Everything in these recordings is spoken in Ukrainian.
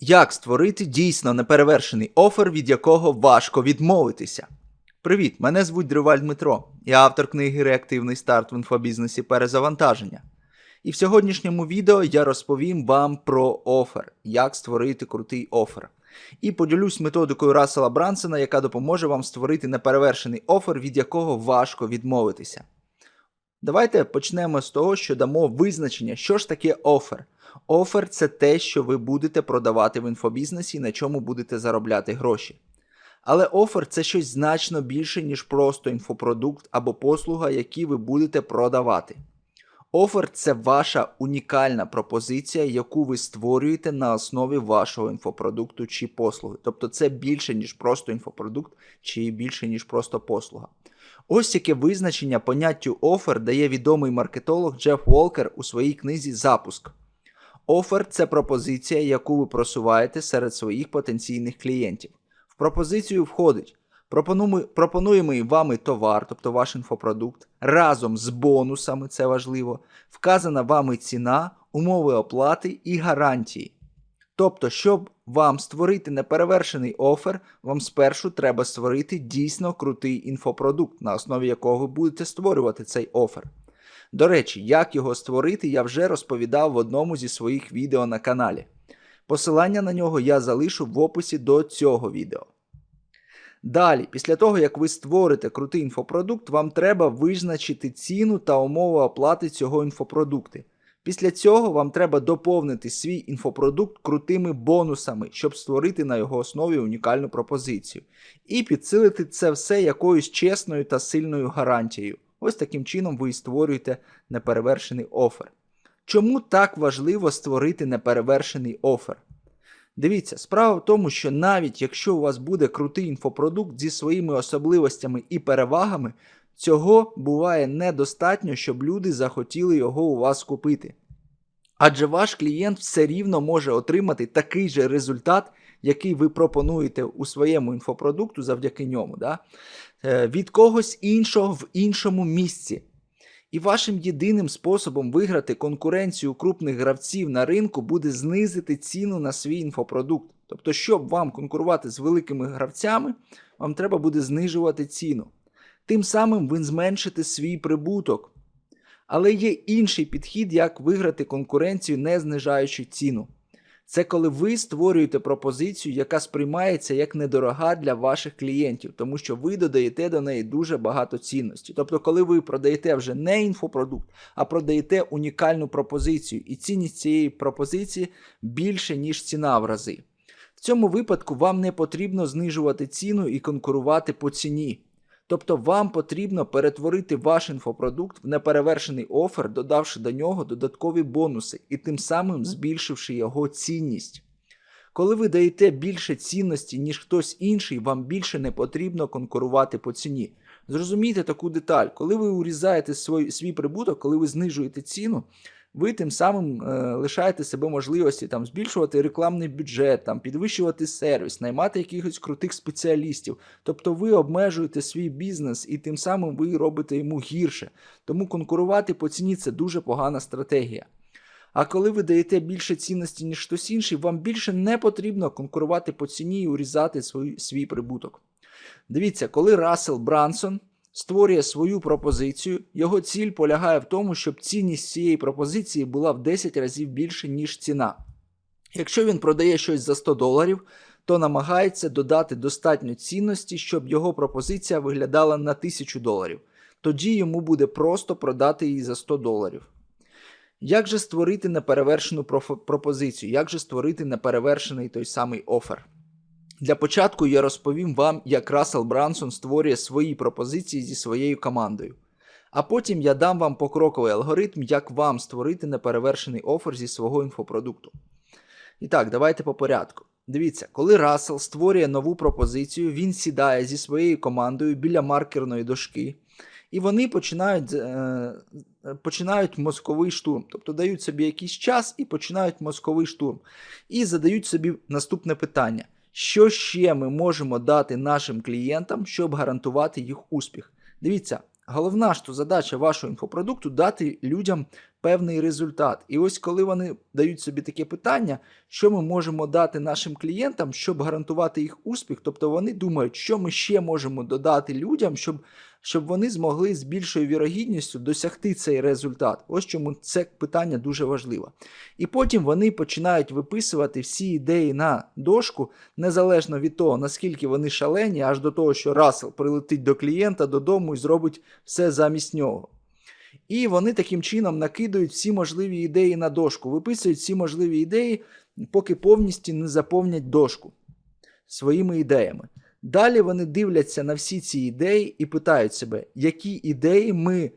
Як створити дійсно неперевершений офер, від якого важко відмовитися? Привіт, мене звуть Дриваль Дмитро, я автор книги Реактивний старт в інфобізнесі перезавантаження. І в сьогоднішньому відео я розповім вам про офер, як створити крутий офер. І поділюсь методикою Рассела Брансона, яка допоможе вам створити неперевершений офер, від якого важко відмовитися. Давайте почнемо з того, що дамо визначення, що ж таке офер. Офер це те, що ви будете продавати в інфобізнесі, на чому будете заробляти гроші. Але офер це щось значно більше, ніж просто інфопродукт або послуга, які ви будете продавати. Офер це ваша унікальна пропозиція, яку ви створюєте на основі вашого інфопродукту чи послуги. Тобто це більше, ніж просто інфопродукт, чи більше, ніж просто послуга. Ось яке визначення поняттю офер дає відомий маркетолог Джеф Волкер у своїй книзі Запуск. Офер це пропозиція, яку ви просуваєте серед своїх потенційних клієнтів. В пропозицію входить пропонуємий вами товар, тобто ваш інфопродукт, разом з бонусами, це важливо, вказана вами ціна, умови оплати і гарантії. Тобто, щоб вам створити неперевершений офер, вам спершу треба створити дійсно крутий інфопродукт, на основі якого ви будете створювати цей офер. До речі, як його створити, я вже розповідав в одному зі своїх відео на каналі. Посилання на нього я залишу в описі до цього відео. Далі, після того, як ви створите крутий інфопродукт, вам треба визначити ціну та умови оплати цього інфопродукту. Після цього вам треба доповнити свій інфопродукт крутими бонусами, щоб створити на його основі унікальну пропозицію. І підсилити це все якоюсь чесною та сильною гарантією. Ось таким чином ви і створюєте неперевершений офер. Чому так важливо створити неперевершений офер? Дивіться, справа в тому, що навіть якщо у вас буде крутий інфопродукт зі своїми особливостями і перевагами, цього буває недостатньо, щоб люди захотіли його у вас купити. Адже ваш клієнт все рівно може отримати такий же результат, який ви пропонуєте у своєму інфопродукту завдяки ньому, да? від когось іншого в іншому місці. І вашим єдиним способом виграти конкуренцію крупних гравців на ринку буде знизити ціну на свій інфопродукт. Тобто, щоб вам конкурувати з великими гравцями, вам треба буде знижувати ціну. Тим самим ви зменшите свій прибуток. Але є інший підхід, як виграти конкуренцію, не знижаючи ціну. Це коли ви створюєте пропозицію, яка сприймається як недорога для ваших клієнтів, тому що ви додаєте до неї дуже багато цінності. Тобто, коли ви продаєте вже не інфопродукт, а продаєте унікальну пропозицію, і цінність цієї пропозиції більше, ніж ціна в рази. В цьому випадку вам не потрібно знижувати ціну і конкурувати по ціні. Тобто вам потрібно перетворити ваш інфопродукт в неперевершений офер, додавши до нього додаткові бонуси і тим самим збільшивши його цінність. Коли ви даєте більше цінності, ніж хтось інший, вам більше не потрібно конкурувати по ціні. Зрозумійте таку деталь, коли ви урізаєте свій, свій прибуток, коли ви знижуєте ціну, ви тим самим е, лишаєте себе можливості там збільшувати рекламний бюджет, там підвищувати сервіс, наймати якихось крутих спеціалістів. Тобто ви обмежуєте свій бізнес і тим самим ви робите йому гірше. Тому конкурувати по ціні це дуже погана стратегія. А коли ви даєте більше цінності, ніж хтось інший, вам більше не потрібно конкурувати по ціні і урізати свій, свій прибуток. Дивіться, коли Рассел Брансон створює свою пропозицію, його ціль полягає в тому, щоб цінність цієї пропозиції була в 10 разів більше, ніж ціна. Якщо він продає щось за 100 доларів, то намагається додати достатньо цінності, щоб його пропозиція виглядала на 1000 доларів. Тоді йому буде просто продати її за 100 доларів. Як же створити неперевершену пропозицію? Як же створити неперевершений той самий офер? Для початку я розповім вам, як Рассел Брансон створює свої пропозиції зі своєю командою. А потім я дам вам покроковий алгоритм, як вам створити неперевершений офер зі свого інфопродукту. І так, давайте по порядку. Дивіться, коли Рассел створює нову пропозицію, він сідає зі своєю командою біля маркерної дошки, і вони починають е, починають мозковий штурм. Тобто дають собі якийсь час і починають мозковий штурм. І задають собі наступне питання. Що ще ми можемо дати нашим клієнтам, щоб гарантувати їх успіх? Дивіться, Головна то задача вашого інфопродукту дати людям певний результат. І ось коли вони дають собі таке питання, що ми можемо дати нашим клієнтам, щоб гарантувати їх успіх, тобто вони думають, що ми ще можемо додати людям, щоб, щоб вони змогли з більшою вірогідністю досягти цей результат. Ось чому це питання дуже важливо. І потім вони починають виписувати всі ідеї на дошку, незалежно від того, наскільки вони шалені, аж до того, що Рассел прилетить до клієнта додому і зробить все замість нього. І вони таким чином накидують всі можливі ідеї на дошку, виписують всі можливі ідеї, поки повністю не заповнять дошку своїми ідеями. Далі вони дивляться на всі ці ідеї і питають себе, які ідеї ми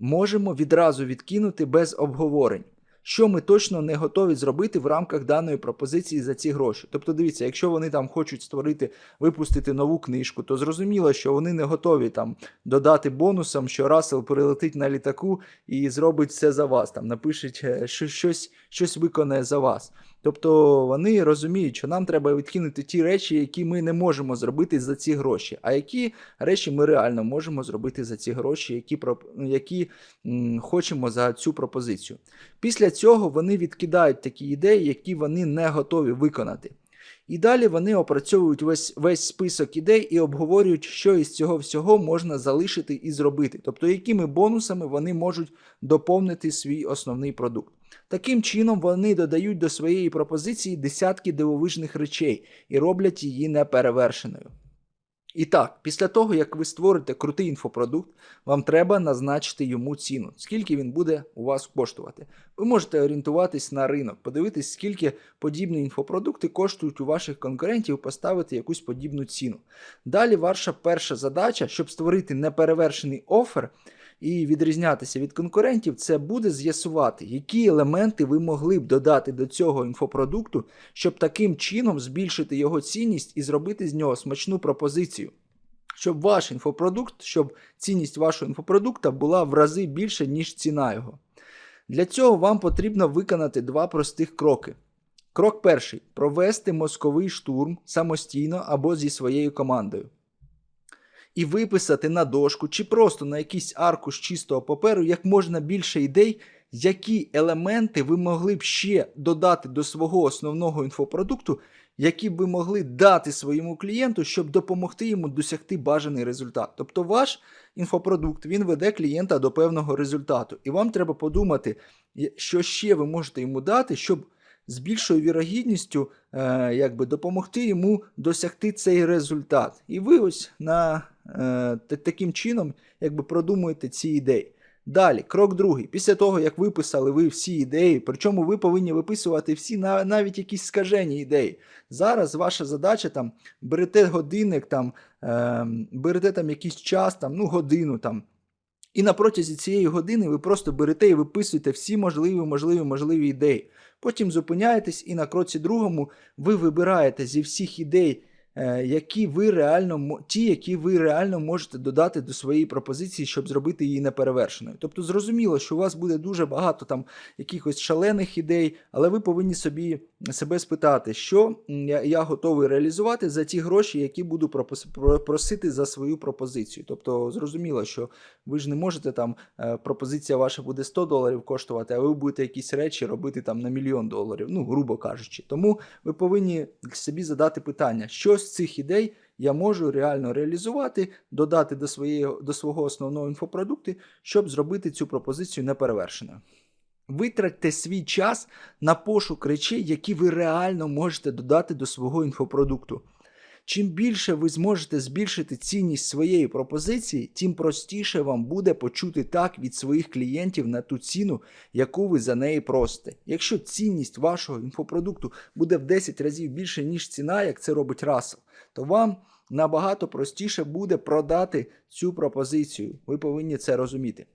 можемо відразу відкинути без обговорень. Що ми точно не готові зробити в рамках даної пропозиції за ці гроші. Тобто, дивіться, якщо вони там хочуть створити, випустити нову книжку, то зрозуміло, що вони не готові там додати бонусом, що Рассел прилетить на літаку і зробить все за вас, там напишуть е, що щось, щось виконає за вас. Тобто вони розуміють, що нам треба відкинути ті речі, які ми не можемо зробити за ці гроші, а які речі ми реально можемо зробити за ці гроші, які які м, хочемо за цю пропозицію. Після цього вони відкидають такі ідеї, які вони не готові виконати. І далі вони опрацьовують весь весь список ідей і обговорюють, що із цього всього можна залишити і зробити, тобто якими бонусами вони можуть доповнити свій основний продукт. Таким чином, вони додають до своєї пропозиції десятки дивовижних речей і роблять її неперевершеною. І так, після того, як ви створите крутий інфопродукт, вам треба назначити йому ціну, скільки він буде у вас коштувати. Ви можете орієнтуватись на ринок, подивитись, скільки подібні інфопродукти коштують у ваших конкурентів, поставити якусь подібну ціну. Далі ваша перша задача, щоб створити неперевершений офер і відрізнятися від конкурентів, це буде з'ясувати, які елементи ви могли б додати до цього інфопродукту, щоб таким чином збільшити його цінність і зробити з нього смачну пропозицію. Щоб ваш інфопродукт, щоб цінність вашого інфопродукта була в рази більше, ніж ціна його. Для цього вам потрібно виконати два простих кроки. Крок перший провести мозковий штурм самостійно або зі своєю командою і виписати на дошку чи просто на якийсь аркуш чистого паперу як можна більше ідей, які елементи ви могли б ще додати до свого основного інфопродукту, які б ви могли дати своєму клієнту, щоб допомогти йому досягти бажаний результат. Тобто ваш інфопродукт він веде клієнта до певного результату, і вам треба подумати, що ще ви можете йому дати, щоб з більшою вірогідністю е, якби допомогти йому досягти цей результат. І ви ось на таким чином якби продумуєте ці ідеї. Далі, крок другий. Після того, як виписали ви всі ідеї, причому ви повинні виписувати всі навіть якісь скажені ідеї. Зараз ваша задача там берете годинник, там, е, берете там якийсь час, там, ну, годину там. І на протязі цієї години ви просто берете і виписуєте всі можливі, можливі, можливі ідеї. Потім зупиняєтесь, і на кроці другому ви вибираєте зі всіх ідей, Е, які ви реально ті, які ви реально можете додати до своєї пропозиції, щоб зробити її неперевершеною. Тобто, зрозуміло, що у вас буде дуже багато там якихось шалених ідей, але ви повинні собі себе спитати, що я, готовий реалізувати за ті гроші, які буду просити за свою пропозицію. Тобто, зрозуміло, що ви ж не можете там е, пропозиція ваша буде 100 доларів коштувати, а ви будете якісь речі робити там на мільйон доларів, ну грубо кажучи. Тому ви повинні собі задати питання, що з цих ідей я можу реально реалізувати, додати до своєї, до свого основного інфопродукту, щоб зробити цю пропозицію неперевершеною. Витратьте свій час на пошук речей, які ви реально можете додати до свого інфопродукту. Чим більше ви зможете збільшити цінність своєї пропозиції, тим простіше вам буде почути так від своїх клієнтів на ту ціну, яку ви за неї просите. Якщо цінність вашого інфопродукту буде в 10 разів більше, ніж ціна, як це робить Рассел, то вам набагато простіше буде продати цю пропозицію. Ви повинні це розуміти.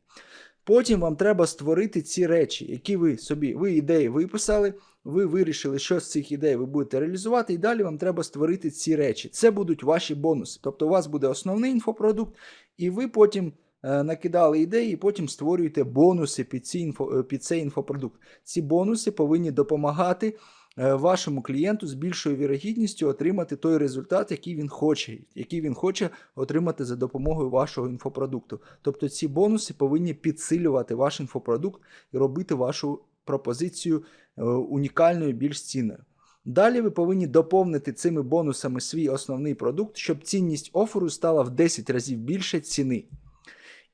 Потім вам треба створити ці речі, які ви собі, ви ідеї виписали, ви вирішили, що з цих ідей ви будете реалізувати, і далі вам треба створити ці речі. Це будуть ваші бонуси. Тобто у вас буде основний інфопродукт, і ви потім е, накидали ідеї, і потім створюєте бонуси під, ці інфо, е, під цей інфопродукт. Ці бонуси повинні допомагати вашому клієнту з більшою вірогідністю отримати той результат, який він хоче, який він хоче отримати за допомогою вашого інфопродукту. Тобто ці бонуси повинні підсилювати ваш інфопродукт і робити вашу пропозицію е, унікальною, більш цінною. Далі ви повинні доповнити цими бонусами свій основний продукт, щоб цінність оферу стала в 10 разів більше ціни.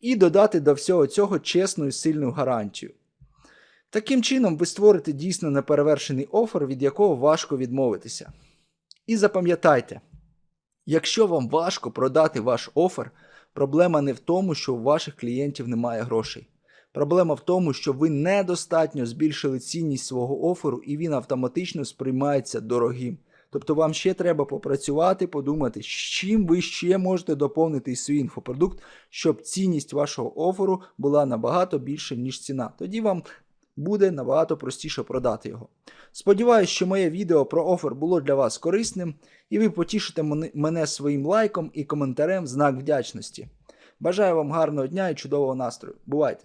І додати до всього цього чесну і сильну гарантію. Таким чином, ви створите дійсно неперевершений офер, від якого важко відмовитися. І запам'ятайте, якщо вам важко продати ваш офер, проблема не в тому, що у ваших клієнтів немає грошей. Проблема в тому, що ви недостатньо збільшили цінність свого оферу і він автоматично сприймається дорогим. Тобто вам ще треба попрацювати, подумати, з чим ви ще можете доповнити свій інфопродукт, щоб цінність вашого оферу була набагато більше, ніж ціна. Тоді вам буде набагато простіше продати його. Сподіваюсь, що моє відео про офер було для вас корисним, і ви потішите мене- своїм лайком і коментарем в знак вдячності. Бажаю вам гарного дня і чудового настрою. Бувайте!